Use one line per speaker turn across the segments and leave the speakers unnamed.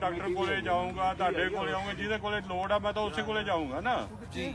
Doctor ਕੋਲੇ ਜਾਊਂਗਾ ਤੁਹਾਡੇ ਕੋਲੇ ਆਊਂਗਾ ਜਿਹਦੇ ਕੋਲੇ ਲੋੜ ਆ ਮੈਂ ਤਾਂ ਉਸੇ ਕੋਲੇ ਜਾਊਂਗਾ ਨਾ। ਜੀ।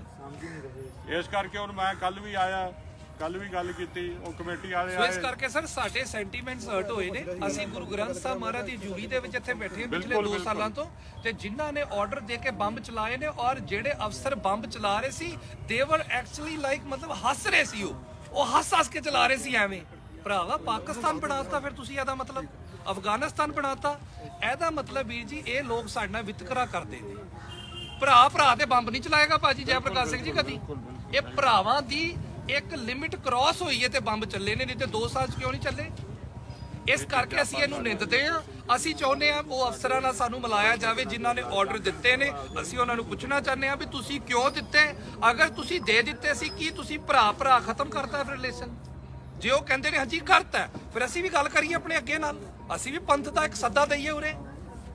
ਇਸ ਕਰਕੇ ਹੁਣ ਮੈਂ ਕੱਲ ਵੀ ਆਇਆ। ਕੱਲ ਵੀ ਗੱਲ ਕੀਤੀ ਉਹ ਕਮੇਟੀ ਵਾਲੇ
ਸੋ ਇਸ
ਆਏ।
ਕਰਕੇ ਸਰ ਸਾਡੇ ਸੈਂਟੀਮੈਂਟਸ ਹਰਟ ਹੋਏ ਨੇ। ਅਸੀਂ ਗੁਰੂ ਗ੍ਰੰਥ ਸਾਹਿਬ ਮਹਾਰਾਜ ਦੀ ਜੂਰੀ ਦੇ ਵਿੱਚ ਇੱਥੇ ਬੈਠੇ ਹਾਂ ਪਿਛਲੇ
ਬਿਲਕੁਲ,
2
ਬਿਲਕੁਲ।
ਸਾਲਾਂ ਤੋਂ ਤੇ ਜਿਨ੍ਹਾਂ ਨੇ ਆਰਡਰ ਦੇ ਕੇ ਬੰਬ ਚਲਾਏ ਨੇ ਔਰ ਜਿਹੜੇ ਅਫਸਰ ਬੰਬ ਚਲਾ ਰਹੇ ਸੀ ਦੇ ਵਰ ਐਕਚੁਅਲੀ ਲਾਈਕ ਮਤਲਬ ਹੱਸ ਰਹੇ ਸੀ ਉਹ। ਉਹ ਹੱਸ ਹੱਸ ਕੇ ਚਲਾ ਰਹੇ ਸੀ ਐਵੇਂ। ਭਰਾਵਾ ਪਾਕਿਸਤਾਨ ਬਣਾਤਾ ਫਿਰ ਤੁਸੀਂ ਇਹਦਾ ਮਤਲਬ? ਅਫਗਾਨਿਸਤਾਨ ਬਣਾਤਾ ਇਹਦਾ ਮਤਲਬ ਵੀਰ ਜੀ ਇਹ ਲੋਕ ਸਾਡੇ ਨਾਲ ਵਿਤਕਰਾ ਕਰਦੇ ਨੇ। ਭਰਾ ਭਰਾ ਤੇ ਬੰਬ ਨਹੀਂ ਚਲਾਏਗਾ ਭਾਜੀ ਜੈ ਪ੍ਰਕਾਸ਼ ਸਿੰਘ ਜੀ ਕਦੀ? ਇਹ ਭਰਾਵਾਂ ਦੀ ਇੱਕ ਲਿਮਿਟ ਕ੍ਰਾਸ ਹੋਈ ਹੈ ਤੇ ਬੰਬ ਚੱਲੇ ਨੇ ਨਹੀਂ ਤੇ 2 ਸਾਲ ਚ ਕਿਉਂ ਨਹੀਂ ਚੱਲੇ? ਇਸ ਕਰਕੇ ਅਸੀਂ ਇਹਨੂੰ ਨਿੰਦਦੇ ਆ ਅਸੀਂ ਚਾਹੁੰਦੇ ਆ ਉਹ ਅਫਸਰਾਂ ਨਾਲ ਸਾਨੂੰ ਮਿਲਾਇਆ ਜਾਵੇ ਜਿਨ੍ਹਾਂ ਨੇ ਆਰਡਰ ਦਿੱਤੇ ਨੇ। ਅਸੀਂ ਉਹਨਾਂ ਨੂੰ ਪੁੱਛਣਾ ਚਾਹੁੰਦੇ ਆ ਵੀ ਤੁਸੀਂ ਕਿਉਂ ਦਿੱਤੇ? ਅਗਰ ਤੁਸੀਂ ਦੇ ਦਿੱਤੇ ਸੀ ਕੀ ਤੁਸੀਂ ਭਰਾ ਭਰਾ ਖਤਮ ਕਰਤਾ ਫਿਰ ਰਿਲੇਸ਼ਨ ਜੇ ਉਹ ਕਹਿੰਦੇ ਨੇ ਹਾਂਜੀ ਕਰਤਾ ਫਿਰ ਅਸੀਂ ਵੀ ਗੱਲ ਕਰੀਏ ਆਪਣੇ ਅੱਗੇ ਨਾਲ। ਅਸੀਂ ਵੀ ਪੰਥ ਦਾ ਇੱਕ ਸੱਦਾ ਦਈਏ ਉਰੇ।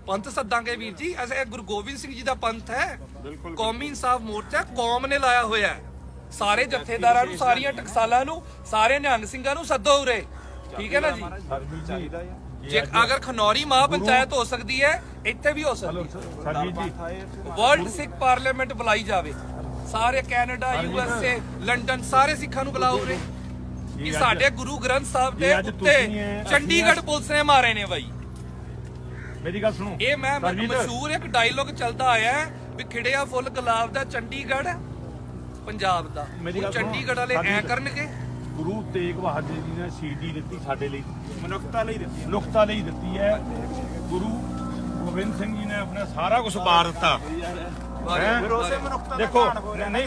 ਪੰਥ ਸੱਦਾਂਗੇ ਵੀਰ ਜੀ। ਐਸੇ ਇਹ ਗੁਰੂ ਗੋਬਿੰਦ ਸਿੰਘ ਜੀ ਦਾ ਪੰਥ ਹੈ। ਕੌਮੀ ਇਨਸਾਫ ਮੋਰਚਾ ਕੌਮ ਨੇ ਲਾਇਆ ਹੋਇਆ ਹੈ। ਸਾਰੇ ਜਥੇਦਾਰਾਂ ਨੂੰ ਸਾਰੀਆਂ ਟਕਸਾਲਾਂ ਨੂੰ ਸਾਰੇ ਨਿਹੰਗ ਸਿੰਘਾਂ ਨੂੰ ਸੱਦੋ ਉਰੇ। ਠੀਕ ਹੈ ਨਾ ਜੀ? ਜੇ ਅਗਰ ਖਨੌਰੀ ਮਹਾ ਪੰਚਾਇਤ ਹੋ ਸਕਦੀ ਹੈ ਇੱਥੇ ਵੀ ਹੋ ਸਕਦੀ ਹੈ। ਵਰਲਡ ਸਿੱਖ ਪਾਰਲੀਮੈਂਟ ਬੁਲਾਈ ਜਾਵੇ। ਸਾਰੇ Canada U S A London ਸਾਰੇ ਸਿੱਖਾਂ ਨੂੰ ਬੁਲਾਓ ਉਰੇ। ਇਹ ਸਾਡੇ ਗੁਰੂ ਗ੍ਰੰਥ ਸਾਹਿਬ ਦੇ ਉੱਤੇ ਚੰਡੀਗੜ੍ਹ ਪੁਲਿਸ ਨੇ ਮਾਰੇ ਨੇ ਬਾਈ।
ਮੇਰੀ ਗੱਲ ਸੁਣੋ।
ਇਹ ਮੈਂ ਮਸ਼ਹੂਰ ਇੱਕ ਡਾਇਲੋਗ ਚੱਲਦਾ ਆਇਆ ਵੀ ਖਿੜਿਆ ਫੁੱਲ ਗੁਲਾਬ ਦਾ ਚੰਡੀਗੜ੍ਹ ਪੰਜਾਬ ਦਾ
ਮੇਰੀ
ਉਹ
ਗੱਲ ਸੁਣੋ,
ਚੰਡੀਗੜ੍ਹ ਵਾਲੇ ਐ। ਕਰਨਗੇ
ਗੁਰੂ ਤੇਗ ਬਹਾਦਰ ਜੀ ਨੇ ਸੀਡੀ ਦਿੱਤੀ ਸਾਡੇ ਲਈ ਮਨੁੱਖਤਾ ਲਈ ਦਿੱਤੀ ਹੈ ਨੁਕਤਾ ਲਈ ਦਿੱਤੀ ਹੈ ਗੁਰੂ ਗੋਬਿੰਦ ਸਿੰਘ ਜੀ ਨੇ ਆਪਣਾ ਸਾਰਾ ਕੁਝ ਬਾਰ ਦਿੱਤਾ ਹੈਂ? ਦੇਖੋ ਨਹੀਂ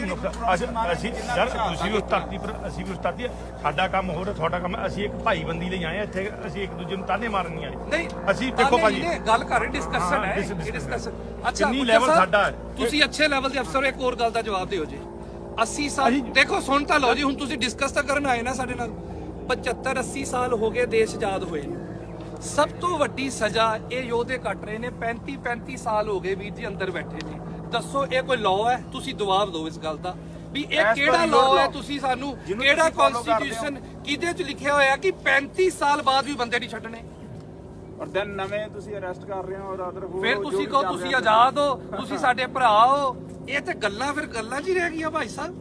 ਅਸੀਂ ਅਸੀਂ ਯਾਰ ਤੁਸੀਂ ਵੀ ਉਸ ਧਰਤੀ ਪਰ ਅਸੀਂ ਵੀ ਉਸ ਧਰਤੀ ਹਾਂ। ਸਾਡਾ ਕੰਮ ਹੋਰ ਹੈ, ਤੁਹਾਡਾ ਕੰਮ ਹੈ। ਅਸੀਂ ਇੱਕ ਭਾਈਬੰਦੀ ਲਈ ਆਏ ਹਾਂ ਇੱਥੇ ਅਸੀਂ ਇੱਕ ਦੂਜੇ ਨੂੰ ਤਾਨੇ ਮਾਰਨ ਨਹੀਂ ਆਏ
ਨਹੀਂ
ਅਸੀਂ ਦੇਖੋ ਭਾਜੀ
ਨਹੀਂ ਗੱਲ ਕਰ ਰਹੇ ਡਿਸਕਸ਼ਨ
ਹਾਂ,
ਇਹ
discussion।
ਅੱਛਾ
ਕਿੰਨੀ
ਗੁੱਜਰ
level
ਸਾਹਿਬ,
ਸਾਡਾ ਹੈ?
ਤੁਸੀਂ ਅੱਛੇ ਲੈਵਲ ਦੇ ਅਫਸਰ ਹੋ, ਇੱਕ ਹੋਰ ਗੱਲ ਦਾ ਜਵਾਬ ਦਿਓ ਜੀ 80 ਸਾਲ ਦੇਖੋ ਸੁਣ ਤਾਂ ਲਓ ਜੀ ਹੁਣ ਤੁਸੀਂ ਡਿਸਕਸ ਤਾਂ ਕਰਨ ਆਏ ਨਾ ਸਾਡੇ ਨਾਲ। 75 80 ਸਾਲ ਹੋ ਗਏ ਦੇਸ਼ ਆਜ਼ਾਦ ਹੋਏ ਨੂੰ। ਸਭ ਤੋਂ ਵੱਡੀ ਸਜ਼ਾ ਇਹ ਯੋਧੇ ਕੱਟ ਰਹੇ ਨੇ। 35 35 ਸਾਲ ਹੋ ਗਏ ਵੀਰ ਜੀ ਅੰਦਰ ਬੈਠੇ ਨੇ। ਦੱਸੋ ਇਹ ਕੋਈ ਲਾਅ ਹੈ? ਤੁਸੀਂ ਜਵਾਬ ਦਿਓ ਇਸ ਗੱਲ ਦਾ। ਵੀ ਇਹ ਕਿਹੜਾ ਲਾਅ ਹੈ ਤੁਸੀਂ ਸਾਨੂੰ? ਕਿਹੜਾ ਕਨਸਟੀਟਿਊਸ਼ਨ ਕਿਹਦੇ ਚ ਲਿਖਿਆ ਹੋਇਆ ਕਿ 35 ਸਾਲ ਬਾਅਦ ਵੀ ਬੰਦੇ ਨਹੀਂ ਛੱਡਣੇ?
ਔਰ ਦਿਨ ਨਵੇਂ ਤੁਸੀਂ ਅਰੈਸਟ ਕਰ ਰਹੇ ਹੋ ਔਰ ਅਦਰ
ਫਿਰ ਤੁਸੀਂ ਕਹੋ ਤੁਸੀਂ। ਆਜ਼ਾਦ ਹੋ। ਤੁਸੀਂ ਸਾਡੇ ਭਰਾ ਹੋ। ਇਹ ਤੇ ਗੱਲਾਂ ਫਿਰ ਗੱਲਾਂ 'ਚ ਹੀ ਰਹਿ ਗਈਆਂ ਭਾਈ ਸਾਹਿਬ।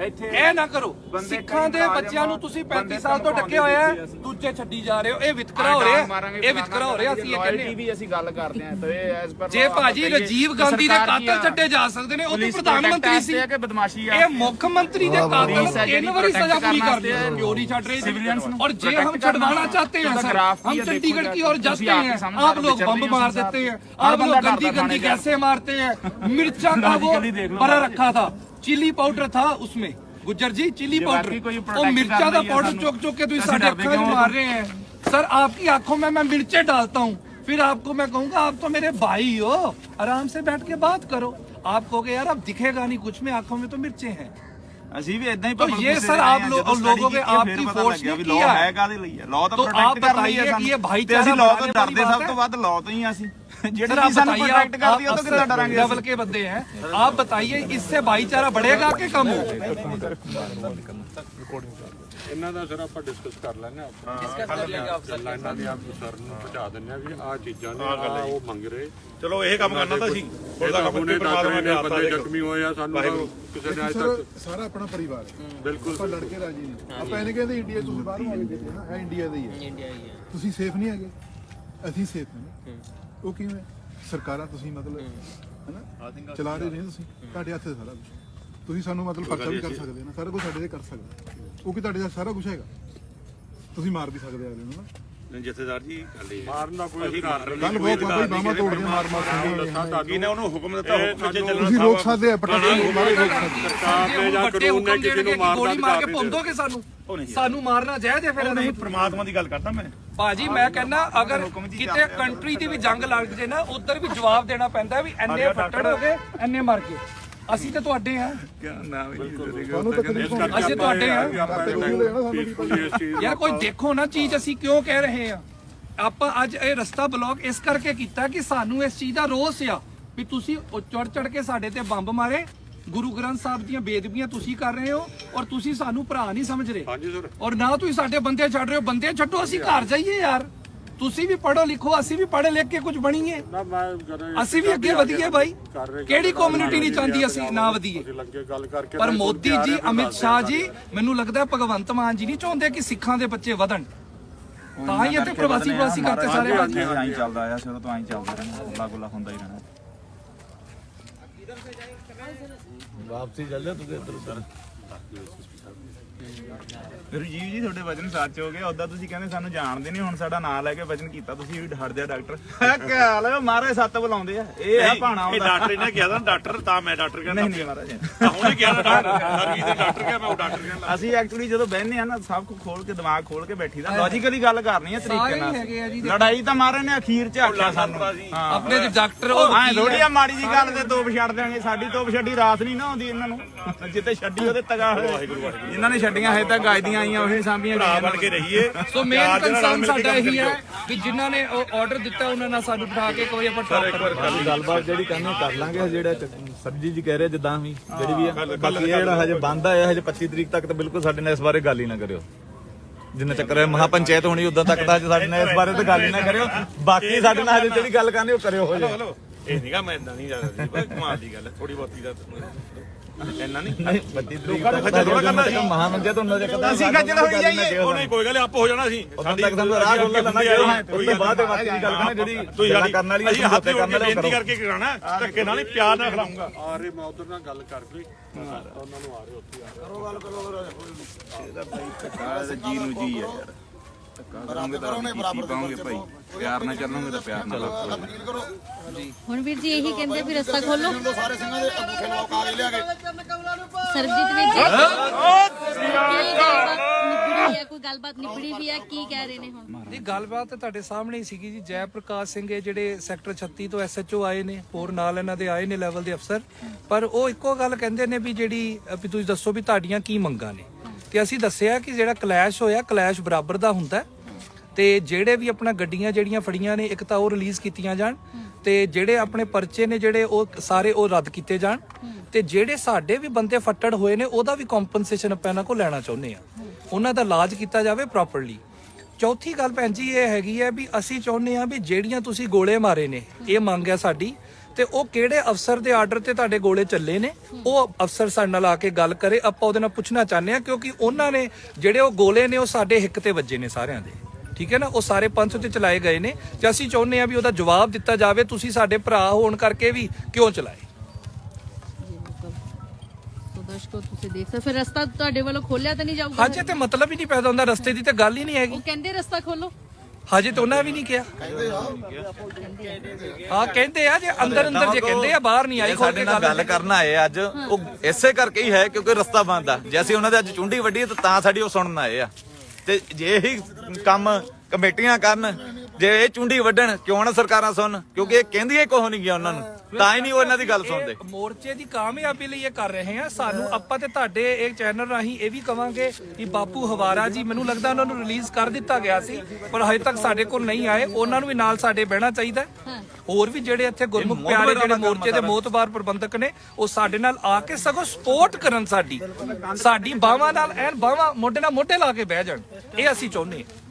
ਇਹ ਨਾ ਕਰੋ
ਬੰਦੇ
ਸਿੱਖਾਂ ਦੇ
ਕਈ
ਬੱਚਿਆਂ ਨੂੰ ਤੁਸੀਂ 35 ਸਾਲ ਤੋਂ
ਧਮਕਾਉਂਦੇ
ਡੱਕੇ ਹੋਇਆ ਹੈ,
ਸੀ ਅਸੀਂ।
ਦੂਜੇ ਛੱਡੀ ਜਾ ਰਹੇ ਹੋ ਇਹ ਵਿਤਕਰਾ ਹੋ ਰਿਹਾ ਹੈ। ਇਹ ਵਿਤਕਰਾ ਹੋ ਰਿਹਾ ਅਸੀਂ ਇਹ ਕਹਿੰਦੇ ਹਾਂ।
ਵੀ ਅਸੀਂ ਗੱਲ ਕਰਦੇ ਹਾਂ ਤੇ ਐਸ ਪਰ
ਜੇ ਭਾਜੀ ਰਾਜੀਵ ਗਾਂਧੀ ਦੇ ਕਾਤਲ ਛੱਡੇ ਜਾ ਸਕਦੇ ਨੇ ਉਹ ਤਾਂ ਪ੍ਰਧਾਨ ਮੰਤਰੀ ਸੀ
ਕਿ ਬਦਮਾਸ਼ੀ ਆ
ਇਹ ਮੁੱਖ ਮੰਤਰੀ ਦੇ ਕਾਤਲ
ਪੁਲਿਸ ਹੈ
ਤਿੰਨ
ਜਿਹੜੀ
ਵਾਰੀ ਸਜ਼ਾ
protect
ਪੂਰੀ
ਕਰਨ
ਕਰਦੇ
ਵਾਸਤੇ
हैं क्यों नहीं छट रहे
civilians ਨੂੰ
और जे
protect
हम
करना
छड़वाना चाहते हैं
उसका
सर
graph
हम
ही है,
चंडीगढ़
देखो
की ओर
जरा,
जाते
ਤੁਸੀਂ
हैं
आपके सामने
आप लोग
चल रही
बम
हो
मार
साहब।
देते हैं
हर
आप
बंदा
लोग गंदी
डरता
गंदी
थाने जा।
कैसे मारते हैं मिर्चा का वो
गली देख लो
भरा
साहब।
रखा था चिली पाउडर था उसमें गुज्जर जी चिली
ये
पाउडर
बाकी कोई
ਉਹ
protect
मिर्चा
कर
ਦਾ
रही है
पाउडर
सानू।
चौक चौक के तुम
ऐसे
साढ़े
डरते
अक्खा
क्यों हो
मार रहे हैं सर आपकी आंखों में मैं मिर्चे डालता हूँ फिर आपको मैं कहूंगा आप तो मेरे भाई हो आराम से बैठ के बात करो आप कहोगे यार अब दिखेगा नहीं कुछ में आंखों में तो मिर्चे हैं
ਅਸੀਂ ਵੀ ਇਦਾਂ ਹੀ
तो ये सर आप लोग लोगों के आपकी फोर्स ने
ਵੀ
किया
ਲਾਅ
है
ਹੈ ਕਾਦੇ ਲਈ ਹੈ ਲਾਅ ਤਾਂ
तो आप
ਪ੍ਰੋਟੈਕਟ ਕਰ ਰਹੀ
बताइए
ਹੈ
कि ये
ਸਾਨੂੰ
भाईचारा
ਤੇ ਅਸੀਂ ਲਾਅ ਤੋਂ
बढ़ाने वाली
ਡਰਦੇ
बात
ਸਭ
है?
ਤੋਂ ਵੱਧ ਲਾਅ ਤੋਂ ਹੀ ਅਸੀਂ ਜਿਹੜੇ
सर आप
ਚੀਜ਼ ਸਾਨੂੰ
बताइए
ਪ੍ਰੋਟੈਕਟ
आप,
ਕਰਦੀ
आप
ਉਹ ਤੋਂ ਕਿੱਦਾਂ
अफसर
ਡਰਾਂਗੇ
लेवल के बंदे हैं आप बताइए इससे भाईचारा बढ़ेगा कि कम हो
ਇਹਨਾਂ ਦਾ ਸਰ ਆਪਾਂ ਡਿਸਕਸ ਕਰ ਲੈਣੇ ਆਪਾਂ ਡਿਸਕਸ ਕਰ ਲੈਂਗੇ ਅਫਸਰ ਇਹਨਾਂ ਦੀ ਆਪ ਸਰ ਨੂੰ ਪਹੁੰਚਾ ਦਿੰਦੇ ਆ ਵੀ ਆਹ ਚੀਜ਼ਾਂ ਨੇ ਆਹ ਉਹ ਮੰਗ ਰਹੇ
ਚਲੋ ਇਹ ਕੰਮ ਕਰਨਾ ਤਾਂ ਸੀ
ਇਹ ਤਾਂ ਹੁਣੇ ਦੱਸ ਰਹੇ ਨੇ ਬੰਦੇ ਜ਼ਖਮੀ ਹੋਏ ਆ ਸਾਨੂੰ ਤਾਂ ਕਿਸੇ ਨੇ ਅੱਜ
ਸਾਰਾ
ਤੱਕ
ਸਾਰਾ ਆਪਣਾ ਪਰਿਵਾਰ ਹੈ
ਬਿਲਕੁਲ
ਆਪਾਂ ਲੜ ਕੇ ਰਾਜੀ ਨਹੀਂ ਆਪਾਂ ਇਹਨੇ ਕਹਿੰਦੇ ਇੰਡੀਆ ਤੁਸੀਂ ਬਾਹਰੋਂ ਆ ਕੇ ਦੇਖੋ ਨਾ ਇਹ ਇੰਡੀਆ ਦਾ ਹੀ ਹੈ ਇੰਡੀਆ ਹੀ ਹੈ ਤੁਸੀਂ ਸੇਫ ਨਹੀਂ ਹੈਗੇ ਅਸੀਂ ਸੇਫ ਹਾਂ ਉਹ ਕਿਵੇਂ? ਸਰਕਾਰਾਂ ਤੁਸੀਂ ਮਤਲਬ ਹੈਨਾ? ਚਲਾ ਰਹੇ ਨੇ ਤੁਸੀਂ? ਤੁਹਾਡੇ ਹੱਥ ਸਾਰਾ ਕੁਝ ਤੁਸੀਂ ਸਾਨੂੰ ਮਤਲਬ ਪਰਚਾ ਵੀ ਕਰ ਸਕਦੇ ਹੋ ਨਾ ਸਾਰਾ ਕੁਝ ਸਾਡੇ ਦੇ ਕਰ ਸਕਦੇ ਉਹ ਕਿ ਤੁਹਾਡੇ ਦਾ ਸਾਰਾ ਕੁਝ ਹੈਗਾ? ਤੁਸੀਂ ਮਾਰ ਵੀ ਸਕਦੇ ਅਗਲੇ ਨੂੰ ਨਾ
ਜਥੇਦਾਰ ਜੀ ਗੱਲ ਇਹ
ਮਾਰਨ ਦਾ ਕੋਈ ਅਧਿਕਾਰ ਨਹੀਂ।
ਕੱਲ ਬਹੁਤ ਬਾਬਾ ਬਾਮਾ ਤੋੜ ਕੇ ਮਾਰ ਮਾਰ ਕੇ
ਕੀ ਨੇ ਉਹਨੂੰ ਹੁਕਮ ਦਿੱਤਾ ਹੁਕਮ ਵਿੱਚ ਚੱਲਣਾ
ਤੁਸੀਂ ਰੋਕ ਸਕਦੇ ਆ ਪਟਾਕੇ ਮਾਰੇ ਰੋਕ ਸਕਦੇ
ਸਰਕਾਰ ਨੇ ਜਾਂ
ਵੱਡੇ
ਕਾਨੂੰਨ ਨੇ
ਹੁਕਮ
ਕਿਸੇ ਨੂੰ ਮਾਰਨ
ਗੋਲੀ
ਦਾ
ਮਾਰ
ਅਧਿਕਾਰ
ਕੇ
ਨਹੀਂ
ਭੁੰਦੋਗੇ ਸਾਨੂੰ?
ਉਹ ਨਹੀਂ
ਸਾਨੂੰ ਮਾਰਨਾ ਚਾਹੀਦਾ ਫਿਰ ਇਹਨਾਂ
ਨਹੀਂ
ਨੂੰ
ਪ੍ਰਮਾਤਮਾ ਦੀ ਗੱਲ ਕਰਦਾ ਮੈਂ।
ਭਾਜੀ ਮੈਂ ਕਹਿੰਦਾ ਅਗਰ ਕਿਤੇ ਕੰਟਰੀ ਦੀ ਵੀ ਜੰਗ ਲੱਗ ਜੇ ਨਾ ਉਧਰ ਵੀ ਜਵਾਬ ਦੇਣਾ ਪੈਂਦਾ ਵੀ ਐਨੇ ਫੱਟੜ ਹੋ ਗਏ ਐਨੇ ਮਰ ਗਏ। ਅਸੀਂ ਤਾਂ ਤੁਹਾਡੇ ਆ। ਅਸੀਂ ਤੁਹਾਡੇ ਆ। ਯਾਰ ਕੋਈ ਦੇਖੋ ਨਾ ਚੀਜ਼ ਅਸੀਂ ਕਿਉਂ ਕਹਿ ਰਹੇ ਆ? ਆਪਾਂ ਅੱਜ ਇਹ ਰਸਤਾ ਬਲੌਕ ਇਸ ਕਰਕੇ ਕੀਤਾ ਕਿ ਸਾਨੂੰ ਇਸ ਚੀਜ਼ ਦਾ ਰੋਸ ਆ ਵੀ ਤੁਸੀਂ ਚੜ ਚੜ ਕੇ ਸਾਡੇ ਤੇ ਬੰਬ ਮਾਰੇ ਗੁਰੂ ਗ੍ਰੰਥ ਸਾਹਿਬ ਦੀਆਂ ਬੇਦਬੀਆਂ ਤੁਸੀਂ ਕਰ ਰਹੇ ਹੋ ਔਰ ਤੁਸੀਂ ਸਾਨੂੰ ਭਰਾ ਨਹੀਂ ਸਮਝ ਰਹੇ।
ਹਾਂਜੀ ਸਰ।
ਔਰ ਨਾ ਤੁਸੀਂ ਸਾਡੇ ਬੰਦੇ ਛੱਡ ਰਹੇ ਹੋ ਬੰਦੇ ਛੱਡੋ ਅਸੀਂ ਘਰ ਜਾਈਏ ਯਾਰ। ਤੁਸੀਂ ਵੀ ਪੜੋ ਲਿਖੋ ਅਸੀਂ ਵੀ ਪੜ੍ਹੇ ਲਿਖ ਕੇ ਕੁਝ ਬਣੀਏ। ਅਸੀਂ ਵੀ ਅੱਗੇ ਵਧੀਏ
ਰਹੇ
ਕਿਹੜੀ ਕਮਿਊਨਿਟੀ ਨਹੀਂ ਚਾਹੁੰਦੀ ਅਸੀਂ ਨਾ ਵਧੀਏ। ਪਰ ਮੋਦੀ ਜੀ ਅਮਿਤ ਸ਼ਾਹ ਜੀ ਮੈਨੂੰ ਲੱਗਦਾ ਭਗਵੰਤ ਮਾਨ ਜੀ ਨਹੀਂ ਚਾਹੁੰਦੇ ਕਿ ਸਿੱਖਾਂ ਦੇ ਬੱਚੇ ਵਧਣ। ਤਾਂ ਹੀ ਇੱਥੇ ਪ੍ਰਵਾਸੀ ਪ੍ਰਵਾਸੀ ਕਰਤੇ ਸਾਰੇ ਬਾਜੀ
ਆਈ ਚੱਲਦਾ ਆ ਸ਼ੁਰੂ ਤੋਂ ਆਈ ਚੱਲਦਾ ਰਹਿਣਾ ਗੁੱਲਾ ਗੁੱਲਾ ਹੁੰਦਾ ਹੀ ਰਹਿਣਾ।
ਵਾਪਸੀ ਚੱਲ ਜਾ ਤੁਸੀਂ ਇੱਧਰ ਉੱਧਰ।
ਫਿਰ ਜੀ ਜੀ ਤੁਹਾਡੇ ਵਚਨ ਸੱਚ ਹੋ ਗਏ। ਉਦਾਂ ਤੁਸੀਂ ਕਹਿੰਦੇ ਸਾਨੂੰ ਜਾਣਦੇ ਨਹੀਂ ਹੁਣ ਸਾਡਾ ਨਾਂ ਲੈ ਕੇ ਵਚਨ ਕੀਤਾ ਤੁਸੀਂ ਵੀ ਹਟ ਜਾ ਡਾਕਟਰ। ਕੀ ਹੈ? ਮਾਰੇ ਸੱਤ ਬੁਲਾਉਂਦੇ ਆ। ਇਹ ਆ ਭਾਣਾ
ਇਹ ਡਾਕਟਰ ਨੇ ਕਿਹਾ ਤਾਂ ਡਾਕਟਰ ਤਾਂ ਮੈਂ ਡਾਕਟਰ ਕਹਿੰਦਾ।
ਨਹੀਂ ਨਹੀਂ ਮਹਾਰਾਜ।
ਤਾਂ ਹੁਣੇ ਕਿਹਾ ਨਾ ਡਾਕਟਰ ਸਰਗੀ ਦੇ ਡਾਕਟਰ ਕਿਹਾ ਮੈਂ ਉਹ ਡਾਕਟਰ ਕਹਿੰਦਾ।
ਅਸੀਂ ਐਕਚੁਅਲੀ ਜਦੋਂ ਬਹਿੰਦੇ ਆ ਨਾ ਸਭ ਕੁਝ ਖੋਲ ਕੇ ਦਿਮਾਗ ਖੋਲ ਕੇ ਬੈਠੀਦਾ ਲੌਜੀਕਲੀ ਗੱਲ ਕਰਨੀ ਹੈ ਤਰੀਕੇ ਨਾਲ। ਲੜਾਈ ਤਾਂ ਮਾਰੇ ਨੇ ਅਖੀਰ ਚ ਆਖਿਆ ਸਾਨੂੰ।
ਆਪਣੇ ਦੇ ਡਾਕਟਰ ਉਹ
ਐ ਥੋੜੀ।
ਆ
ਮਾੜੀ ਜੀ ਗੱਲ ਤੇ ਤੋਪ ਛੱਡ ਦੇਣਗੇ। ਸਾਡੀ ਤੋਪ ਛੱਡੀ ਰਾਤ ਨਹੀਂ ਨਾ ਆਉਂਦੀ ਇਹਨਾਂ ਨੂੰ। ਜਿੱਤੇ ਛੱਡੀ ਉਹਦੇ ਤਗਾ ਇਹਨਾਂ ਨੇ ਛੱਡੀਆਂ ਹਜੇ ਤੱਕ ਗੱਜਦੀਆਂ ਆਈਆਂ ਉਹੀ ਸਾਂਭੀਆਂ
ਭਰਾ
ਗਈਆਂ
ਬਣ ਕੇ ਰਹੀਏ।
ਸੋ ਮੇਨ ਕੰਸਰਨ ਸਾਡਾ ਇਹੀ ਹੈ। ਕਿ ਜਿਨ੍ਹਾਂ ਨੇ ਉਹ ਆਰਡਰ ਦਿੱਤਾ ਉਹਨਾਂ ਨਾਲ ਸਾਨੂੰ ਬਿਠਾ ਕੇ ਇੱਕ ਵਾਰੀ ਆਪਾਂ ਟਾਕ ਕਰਾਂਗੇ।
ਗੱਲਬਾਤ ਜਿਹੜੀ ਕਰਨੀ ਕਰ ਲਾਂਗੇ ਜਿਹੜਾ ਸਰਜੀ ਜੀ ਕਹਿ ਰਹੇ ਜਿੱਦਾਂ ਵੀ ਜਿਹੜੀ ਵੀ ਆ। ਬਾਕੀ ਇਹ ਜਿਹੜਾ ਹਜੇ ਬੰਦ ਆ ਹਜੇ 25 ਤਰੀਕ ਤੱਕ ਤਾਂ ਬਿਲਕੁਲ ਸਾਡੇ ਨਾਲ ਇਸ ਬਾਰੇ ਗੱਲ ਹੀ ਨਾ ਕਰਿਓ। ਜਿੰਨਾ ਚੱਕਰ ਹੈ ਮਹਾ ਪੰਚਾਇਤ ਹੋਣੀ ਉਦੋਂ ਤੱਕ ਤਾਂ ਸਾਡੇ ਨਾਲ ਇਸ ਬਾਰੇ ਤਾਂ ਗੱਲ ਹੀ ਨਾ ਕਰਿਓ। ਬਾਕੀ ਸਾਡੇ ਨਾਲ ਹਜੇ ਜਿਹੜੀ ਗੱਲ ਕਰਨੀ ਉਹ ਕਰਿਓ ਹੋ ਜਾਏ।
ਹਲੋ। ਇਹ ਨਹੀਂਗਾ ਮੈਂ ਇਦਾਂ ਨਹੀਂ ਜ਼ਿਆਦਾ ਜੀ ਬਸ ਕਮਾਲ ਦੀ ਗੱਲ ਹੈ ਥੋੜੀ ਬਹੁਤੀ ਦਾ ਇੰਨਾ ਨਹੀਂ
ਨਹੀਂ 25 ਤਰੀਕ ਤੱਕ ਤਾਂ
ਥੋੜ੍ਹਾ ਕਰਨਾ ਸੀ।
ਮਹਾ ਮੰਜੇ ਤੋਂ ਨਜ਼ਰ ਕਰਦਾ
ਅਸੀਂ ਖੱਜਲ ਹੋਈ ਜਾਈਏ।
ਉਹ ਨਹੀਂ ਕੋਈ ਗੱਲ ਆਪ ਹੋ ਜਾਣਾ ਸੀ।
ਉਦੋਂ ਤੱਕ ਸਾਨੂੰ ਰਾਹ ਖੋਲ੍ਹ ਲੈਣਾ ਉਸ ਤੋਂ ਬਾਅਦ ਬਾਕੀ ਦੀ ਗੱਲ ਕਰਨੀ ਜਿਹੜੀ
ਤੁਸੀਂ
ਗੱਲਾਂ
ਸਾਡੀ
ਕਰਨ ਵਾਲੀ
ਅਸੀਂ ਹੱਥ ਜੋੜ
ਕਰਨ
ਕੇ ਬੇਨਤੀ
ਕਰੋ।
ਕਰਕੇ ਕਰਾਣਾ ਧੱਕੇ ਨਾਲ ਨਹੀਂ ਪਿਆਰ ਨਾਲ ਖਿਲਾਉਂਗਾ
ਆ ਰਹੇ ਮੈਂ ਉਧਰ ਨਾਲ ਗੱਲ ਕਰਕੇ ਉਹਨਾਂ ਨੂੰ ਆ ਰਹੇ ਉੱਥੇ ਆ ਰਹੇ।
ਜੀ ਨੂੰ ਜੀ ਆ ਯਾਰ। ਕਰਾਂਗੇ ਤਾਂ ਕੀਤੀ ਪਾਉਂਗੇ ਭਾਈ। ਪਿਆਰ ਨਾਲ ਚੱਲਾਂਗੇ ਤਾਂ ਪਿਆਰ ਨਾਲ ਰੱਖਾਂਗੇ
ਹੁਣ ਵੀਰ ਜੀ ਇਹੀ ਕਹਿੰਦੇ ਵੀ ਰਸਤਾ ਖੋਲੋ।
ਸਾਰੇ ਸਿੰਘਾਂ ਦੇ ਅੰਗੂਠੇ ਲਵਾਓ ਕਾਗਜ਼ ਲਿਆ ਕੇ।
ਸਰਬਜੀਤ ਵੀਰ ਜੀ। ਕੀ ਗੱਲਬਾਤ ਨਿਬੜੀ ਹੈ? ਕੋਈ ਗੱਲਬਾਤ ਨਿਬੜੀ ਵੀ ਹੈ? ਕੀ ਕਹਿ ਰਹੇ ਨੇ ਹੁਣ?
ਜੀ ਗੱਲਬਾਤ ਤਾਂ ਤੁਹਾਡੇ ਸਾਹਮਣੇ ਹੀ ਸੀਗੀ ਜੀ। ਜੈ ਪ੍ਰਕਾਸ਼ ਸਿੰਘ ਇਹ ਜਿਹੜੇ ਸੈਕਟਰ 36 ਤੋਂ ਐਸਐਚਓ ਆਏ ਨੇ ਹੋਰ ਨਾਲ ਇਹਨਾਂ ਦੇ ਆਏ ਨੇ ਲੈਵਲ ਦੇ ਅਫਸਰ। ਪਰ ਉਹ ਇੱਕੋ ਗੱਲ ਕਹਿੰਦੇ ਨੇ ਵੀ ਜਿਹੜੀ ਅ, ਵੀ ਤੁਸੀਂ ਦੱਸੋ ਵੀ ਤੁਹਾਡੀਆਂ ਕੀ ਮੰਗਾਂ ਨੇ। ਤੇ ਅਸੀਂ ਦੱਸਿਆ ਕਿ ਜਿਹੜਾ ਕਲੈਸ਼ ਹੋਇਆ, ਕਲੈਸ਼ ਬਰਾਬਰ ਦਾ ਹੁੰਦਾ ਹੈ। ਤੇ ਜਿਹੜੇ ਵੀ ਆਪਣਾ ਗੱਡੀਆਂ ਜਿਹੜੀਆਂ ਫੜੀਆਂ ਨੇ, ਇੱਕ ਤਾਂ ਉਹ ਰਿਲੀਜ਼ ਕੀਤੀਆਂ ਜਾਣ ਤੇ ਜਿਹੜੇ ਆਪਣੇ ਪਰਚੇ ਨੇ ਜਿਹੜੇ ਉਹ ਸਾਰੇ ਉਹ ਰੱਦ ਕੀਤੇ ਜਾਣ। ਤੇ ਜਿਹੜੇ ਸਾਡੇ ਵੀ ਬੰਦੇ ਫੱਟੜ ਹੋਏ ਨੇ, ਉਹਦਾ ਵੀ ਕੰਪਨਸੇਸ਼ਨ ਆਪਾਂ ਇਹਨਾਂ ਕੋਲ ਲੈਣਾ ਚਾਹੁੰਦੇ ਆ ਉਹਨਾਂ ਦਾ ਇਲਾਜ ਕੀਤਾ ਜਾਵੇ ਪ੍ਰੋਪਰਲੀ ਚੌਥੀ ਗੱਲ ਭੈਣ ਜੀ, ਇਹ ਹੈਗੀ ਹੈ ਵੀ ਅਸੀਂ ਚਾਹੁੰਦੇ ਆ ਵੀ ਜਿਹੜੀਆਂ ਤੁਸੀਂ ਗੋਲੇ ਮਾਰੇ ਨੇ, ਇਹ ਮੰਗ ਹੈ ਸਾਡੀ। ਤੇ ਉਹ ਕਿਹੜੇ ਅਫਸਰ ਦੇ ਆਰਡਰ ਤੇ ਤੁਹਾਡੇ ਗੋਲੇ ਚੱਲੇ ਨੇ? ਉਹ ਅਫਸਰ ਸਾਡੇ ਨਾਲ ਆ ਕੇ ਗੱਲ ਕਰੇ ਆਪਾਂ ਉਹਦੇ ਨਾਲ ਪੁੱਛਣਾ ਚਾਹੁੰਦੇ ਆ ਕਿਉਂਕਿ ਉਹਨਾਂ ਨੇ ਜਿਹੜੇ ਉਹ ਗੋਲੇ ਨੇ ਉਹ ਸਾਡੇ ਹਿੱਕ ਤੇ ਵੱਜੇ ਨੇ ਸਾਰਿਆਂ ਦੇ। ਠੀਕ ਹੈ ਨਾ? ਉਹ ਸਾਰੇ ਪੰਥ ਤੇ ਚਲਾਏ ਗਏ ਨੇ ਤੇ ਅਸੀਂ ਚਾਹੁੰਦੇ ਆ ਵੀ ਉਹਦਾ ਜਵਾਬ ਦਿੱਤਾ ਜਾਵੇ ਤੁਸੀਂ ਸਾਡੇ ਭਰਾ ਹੋਣ ਕਰਕੇ ਵੀ ਕਿਉਂ ਚਲਾਏ?
ਦਰਸ਼ਕੋ ਤੁਸੀਂ ਦੇਖ ਸਕਦੇ ਫਿਰ ਰਸਤਾ ਤੁਹਾਡੇ ਵੱਲੋਂ ਖੋਲਿਆ ਤਾਂ ਨਹੀਂ ਜਾਊਗਾ?
ਹਜੇ ਤੇ ਮਤਲਬ ਹੀ ਨਹੀਂ ਪੈਦਾ ਹੁੰਦਾ ਰਸਤੇ ਦੀ ਤੇ ਗੱਲ ਹੀ ਨਹੀਂ ਹੈਗੀ।
ਉਹ ਕਹਿੰਦੇ ਰਸਤਾ ਖੋਲੋ
ਹਜੇ ਤਾਂ ਉਹਨਾਂ ਵੀ ਨਹੀਂ ਕਿਹਾ। ਹਾਂ ਕਹਿੰਦੇ ਆ ਜੇ ਅੰਦਰ ਅੰਦਰ ਜੇ ਕਹਿੰਦੇ ਆ ਬਾਹਰ ਨਹੀਂ ਆਈ ਖੋਲ
ਸਾਡੇ
ਕੇ
ਨਾਲ ਗੱਲ ਕਰਨ ਆਏ ਆ ਅੱਜ ਉਹ ਇਸੇ ਕਰਕੇ ਹੀ ਹੈ ਕਿਉਂਕਿ ਰਸਤਾ ਬੰਦ ਆ। ਜੇ ਅਸੀਂ ਉਹਨਾਂ ਦੇ ਅੱਜ ਚੁੰਡੀ ਵੱਡੀ ਹੈ ਤਾਂ ਤਾਂ ਸਾਡੀ ਉਹ ਸੁਣਨ ਆਏ ਆ। ਤੇ ਜੇ ਇਹੀ ਕੰਮ ਕਮੇਟੀਆਂ ਕਰਨ ਜੇ ਇਹ ਚੁੰਡੀ ਵੱਢਣ ਕਿਉਂ ਨਾ ਸਰਕਾਰਾਂ ਸੁਣ ਕਿਉਂਕਿ ਇਹ ਕਹਿੰਦੀਆਂ ਹੀ ਕੁਛ ਨਹੀਂ ਗਿਆ ਉਹਨਾਂ ਨੂੰ। ਤਾਂ ਹੀ ਨਹੀਂ ਉਹ ਇਹਨਾਂ ਦੀ ਗੱਲ ਸੁਣਦੇ।
ਇਹ ਮੋਰਚੇ ਦੀ ਕਾਮਯਾਬੀ ਲਈ ਇਹ ਕਰ ਰਹੇ ਆ। ਸਾਨੂੰ ਆਪਾਂ ਤੇ ਤੁਹਾਡੇ ਇਹ ਚੈਨਲ ਰਾਹੀਂ ਇਹ ਵੀ ਕਵਾਂਗੇ ਕਿ ਬਾਪੂ ਹਵਾਰਾ ਜੀ ਮੈਨੂੰ ਲੱਗਦਾ ਉਹਨਾਂ ਨੂੰ ਰਿਲੀਜ਼ ਕਰ ਦਿੱਤਾ ਗਿਆ ਸੀ ਪਰ ਹਜੇ ਤੱਕ ਸਾਡੇ ਕੋਲ ਨਹੀਂ ਆਏ। ਉਹਨਾਂ ਨੂੰ ਵੀ ਨਾਲ ਸਾਡੇ ਬਹਿਣਾ ਚਾਹੀਦਾ। ਹੋਰ ਵੀ ਜਿਹੜੇ ਇੱਥੇ ਗੁਰਮੁਖ ਪਿਆਰੇ ਜਿਹੜੇ ਮੋਰਚੇ ਦੇ ਮੋਤਬਾਰ ਪ੍ਰਬੰਧਕ ਨੇ ਉਹ ਸਾਡੇ ਨਾਲ ਆ ਕੇ ਸਗੋਂ ਸਪੋਰਟ ਕਰਨ ਸਾਡੀ। ਸਾਡੀ ਬਾਹਾਂ ਨਾਲ ਐਨ ਬਾਹਾਂ ਮੋਢੇ ਨਾਲ ਮੋਢੇ ਲਾ ਕੇ ਬਹਿ ਜਾਣ। ਇਹ ਅਸੀਂ ਚਾਹੁੰਦੇ ਹਾਂ।